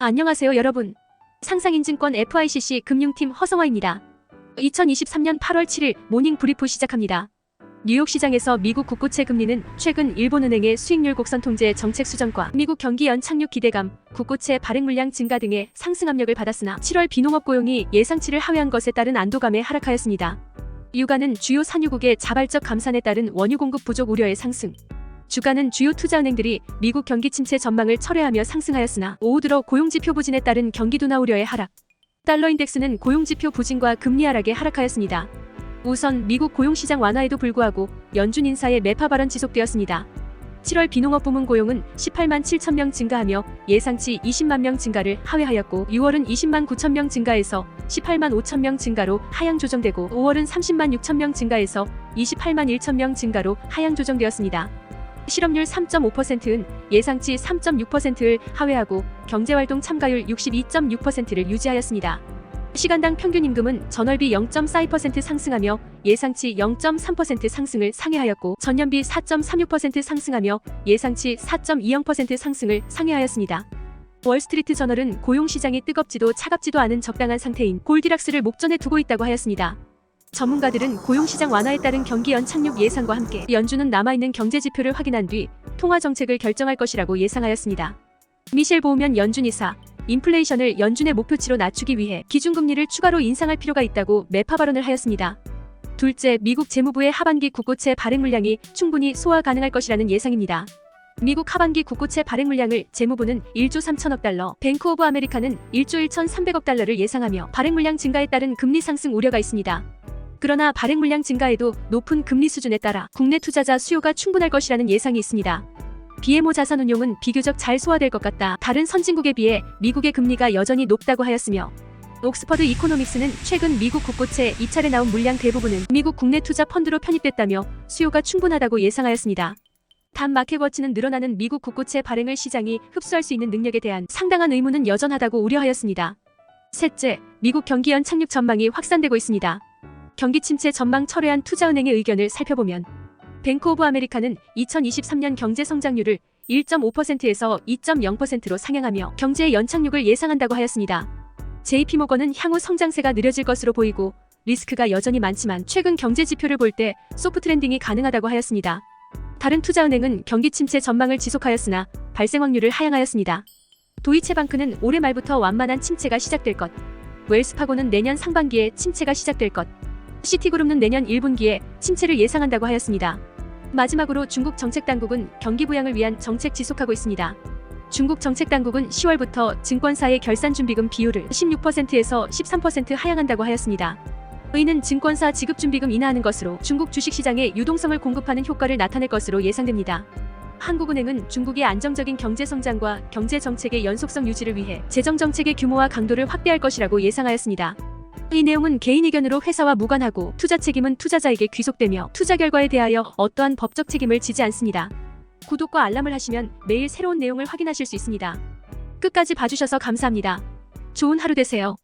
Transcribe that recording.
안녕하세요 여러분. 상상인증권 FICC 금융팀 허성화입니다. 2023년 8월 7일 모닝 브리프 시작합니다. 뉴욕 시장에서 미국 국고채 금리는 최근 일본은행의 수익률 곡선 통제 정책 수정과 미국 경기 연착륙 기대감, 국고채 발행 물량 증가 등의 상승 압력을 받았으나 7월 비농업 고용이 예상치를 하회한 것에 따른 안도감에 하락하였습니다. 유가는 주요 산유국의 자발적 감산에 따른 원유 공급 부족 우려의 상승, 주가는 주요 투자은행들이 미국 경기 침체 전망을 철회하며 상승하였으나 오후 들어 고용지표 부진에 따른 경기 둔화 우려의 하락. 달러 인덱스는 고용지표 부진과 금리 하락에 하락하였습니다. 우선 미국 고용시장 완화에도 불구하고 연준 인사의 매파 발언 지속되었습니다. 7월 비농업 부문 고용은 18만 7천 명 증가하며 예상치 20만 명 증가를 하회하였고 6월은 20만 9천 명 증가해서 18만 5천 명 증가로 하향 조정되고 5월은 30만 6천 명 증가해서 28만 1천 명 증가로 하향 조정되었습니다. 실업률 3.5%는 예상치 3.6%를 하회하고 경제활동 참가율 62.6%를 유지하였습니다. 시간당 평균 임금은 전월비 0.42% 상승하며 예상치 0.3% 상승을 상회하였고 전년비 4.36% 상승하며 예상치 4.20% 상승을 상회하였습니다. 월스트리트 저널은 고용 시장이 뜨겁지도 차갑지도 않은 적당한 상태인 골디락스를 목전에 두고 있다고 하였습니다. 전문가들은 고용시장 완화에 따른 경기 연착륙 예상과 함께 연준은 남아있는 경제 지표를 확인한 뒤 통화 정책을 결정할 것이라고 예상하였습니다. 미셸 보우면 연준 이사, 인플레이션을 연준의 목표치로 낮추기 위해 기준금리를 추가로 인상할 필요가 있다고 매파 발언을 하였습니다. 둘째, 미국 재무부의 하반기 국고채 발행 물량이 충분히 소화 가능할 것이라는 예상입니다. 미국 하반기 국고채 발행 물량을 재무부는 1조 3천억 달러, 뱅크 오브 아메리카는 1조 1,300억 달러를 예상하며 발행 물량 증가에 따른 금리 상승 우려가 있습니다. 그러나 발행 물량 증가에도 높은 금리 수준에 따라 국내 투자자 수요가 충분할 것이라는 예상이 있습니다. BMO 자산 운용은 비교적 잘 소화될 것 같다. 다른 선진국에 비해 미국의 금리가 여전히 높다고 하였으며 옥스퍼드 이코노믹스는 최근 미국 국고채 2차례 나온 물량 대부분은 미국 국내 투자 펀드로 편입됐다며 수요가 충분하다고 예상하였습니다. 단 마켓워치는 늘어나는 미국 국고채 발행을 시장이 흡수할 수 있는 능력에 대한 상당한 의문은 여전하다고 우려하였습니다. 셋째, 미국 경기 연 착륙 전망이 확산되고 있습니다. 경기 침체 전망 철회한 투자은행의 의견을 살펴보면 뱅크 오브 아메리카는 2023년 경제 성장률을 1.5%에서 2.0%로 상향하며 경제의 연착륙을 예상한다고 하였습니다. JP모건은 향후 성장세가 느려질 것으로 보이고 리스크가 여전히 많지만 최근 경제 지표를 볼 때 소프트 랜딩이 가능하다고 하였습니다. 다른 투자은행은 경기 침체 전망을 지속하였으나 발생 확률을 하향하였습니다. 도이체방크는 올해 말부터 완만한 침체가 시작될 것. 웰스파고는 내년 상반기에 침체가 시작될 것. 시티그룹은 내년 1분기에 침체를 예상한다고 하였습니다. 마지막으로 중국 정책당국은 경기 부양을 위한 정책 지속하고 있습니다. 중국 정책당국은 10월부터 증권사의 결산 준비금 비율을 16%에서 13% 하향한다고 하였습니다. 의는 증권사 지급 준비금 인하하는 것으로 중국 주식시장에 유동성을 공급하는 효과를 나타낼 것으로 예상됩니다. 한국은행은 중국의 안정적인 경제 성장과 경제 정책의 연속성 유지를 위해 재정 정책의 규모와 강도를 확대할 것이라고 예상하였습니다. 이 내용은 개인 의견으로 회사와 무관하고 투자 책임은 투자자에게 귀속되며 투자 결과에 대하여 어떠한 법적 책임을 지지 않습니다. 구독과 알람을 하시면 매일 새로운 내용을 확인하실 수 있습니다. 끝까지 봐주셔서 감사합니다. 좋은 하루 되세요.